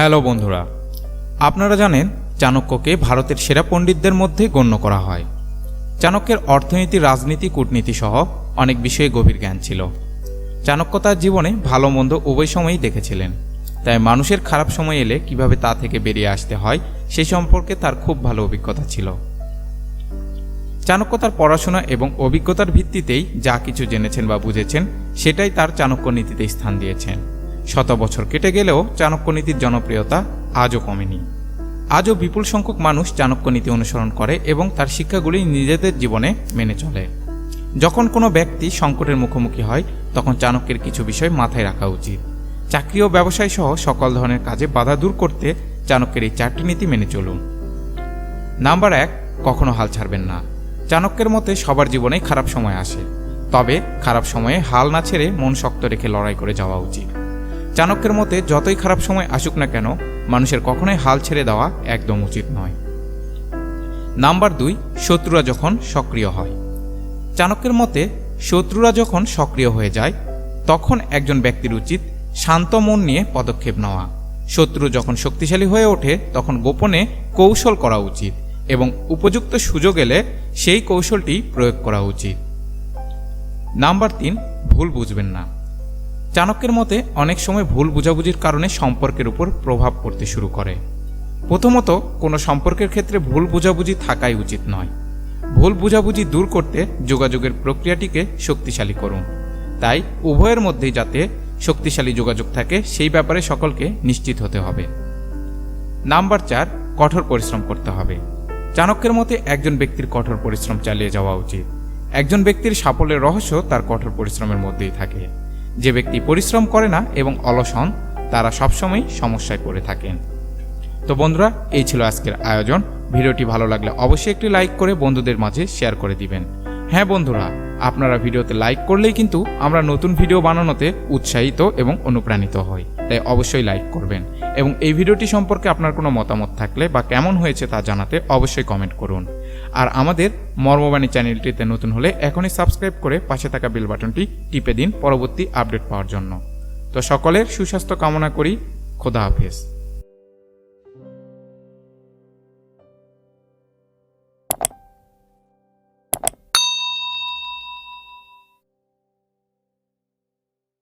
Hello বন্ধুরা, আপনারা জানেন চাণক্যকে ভারতের সেরা পণ্ডিতদের মধ্যে গণ্য করা হয়। চাণক্যের অর্থনীতি, রাজনীতি, কূটনীতি সহ অনেক বিষয়ে গভীর জ্ঞান ছিল। চাণক্য তার জীবনে ভালো মন্দ উভয় সময়ই দেখেছিলেন। তাই মানুষের খারাপ সময় এলে কীভাবে তা থেকে বেরিয়ে আসতে হয়, সে সম্পর্কে তার খুব ভালো অভিজ্ঞতা ছিল। চাণক্য তার পড়াশোনা এবং অভিজ্ঞতার ভিত্তিতেই যা কিছু জেনেছেন বা বুঝেছেন, সেটাই তার চাণক্য নীতিতে স্থান দিয়েছেন। শত বছর কেটে গেলেও চাণক্য নীতির জনপ্রিয়তা আজও কমেনি। আজও বিপুল সংখ্যক মানুষ চাণক্য নীতি অনুসরণ করে এবং তার শিক্ষাগুলি নিজেদের জীবনে মেনে চলে। যখন কোনো ব্যক্তি সংকটের মুখোমুখি হয়, তখন চাণক্যের কিছু বিষয় মাথায় রাখা উচিত। চাকরি ও ব্যবসায় সহ সকল ধরনের কাজে বাধা দূর করতে চাণক্যের এই চারটি নীতি মেনে চলুন। নাম্বার এক, কখনো হাল ছাড়বেন না। চাণক্যের মতে সবার জীবনেই খারাপ সময় আসে। তবে খারাপ সময়ে হাল না ছেড়ে মন শক্ত রেখে লড়াই করে যাওয়া উচিত। চাণক্যের মতে, যতই খারাপ সময় আসুক না কেন, মানুষের কখনোই হাল ছেড়ে দেওয়া একদম উচিত নয়। নাম্বার দুই, শত্রুরা যখন সক্রিয় হয়। চাণক্যের মতে, শত্রুরা যখন সক্রিয় হয়ে যায়, তখন একজন ব্যক্তির উচিত শান্ত মন নিয়ে পদক্ষেপ নেওয়া। শত্রু যখন শক্তিশালী হয়ে ওঠে, তখন গোপনে কৌশল করা উচিত এবং উপযুক্ত সুযোগ এলে সেই কৌশলটি প্রয়োগ করা উচিত। নাম্বার তিন, ভুল বুঝবেন না। চাণক্যের মতে, অনেক সময় ভুল বুঝাবুঝির কারণে সম্পর্কের উপর প্রভাব পড়তে শুরু করে। প্রথমত, কোনো সম্পর্কের ক্ষেত্রে ভুল বুঝাবুঝি থাকাই উচিত নয়। ভুল বুঝাবুঝি দূর করতে যোগাযোগের প্রক্রিয়াটিকে শক্তিশালী করুন। তাই, উভয়ের মধ্যেই যাতে শক্তিশালী যোগাযোগ থাকে, সেই ব্যাপারে সকলকে নিশ্চিত হতে হবে। নাম্বার চার, কঠোর পরিশ্রম করতে হবে। চাণক্যের মতে, একজন ব্যক্তির কঠোর পরিশ্রম চালিয়ে যাওয়া উচিত। একজন ব্যক্তির সাফল্যের রহস্য তার কঠোর পরিশ্রমের মধ্যেই থাকে। যে ব্যক্তি পরিশ্রম করে না এবং অলস হন, তারা সবসময় সমস্যায় পড়ে থাকেন। তো বন্ধুরা, এই ছিল আজকের আয়োজন। ভিডিওটি ভালো লাগলে অবশ্যই একটি লাইক করে বন্ধুদের মাঝে শেয়ার করে দিবেন। হ্যাঁ বন্ধুরা আপনারা ভিডিওতে লাইক করলেই কিন্তু আমরা নতুন ভিডিও বানানোতে উৎসাহিত এবং অনুপ্রাণিত হই। তাই অবশ্যই লাইক করবেন। এবং এই ভিডিওটি সম্পর্কে আপনার কোনো মতামত থাকলে বা কেমন হয়েছে তা জানাতে অবশ্যই কমেন্ট করুন। আর আমাদের মর্মবাণী চ্যানেলটিতে নতুন হলে এখনই সাবস্ক্রাইব করে পাশে থাকা বেল বাটনটি টিপে দিন পরবর্তী আপডেট পাওয়ার জন্য। তো সকলের সুস্বাস্থ্য কামনা করি। খোদা হাফেজ।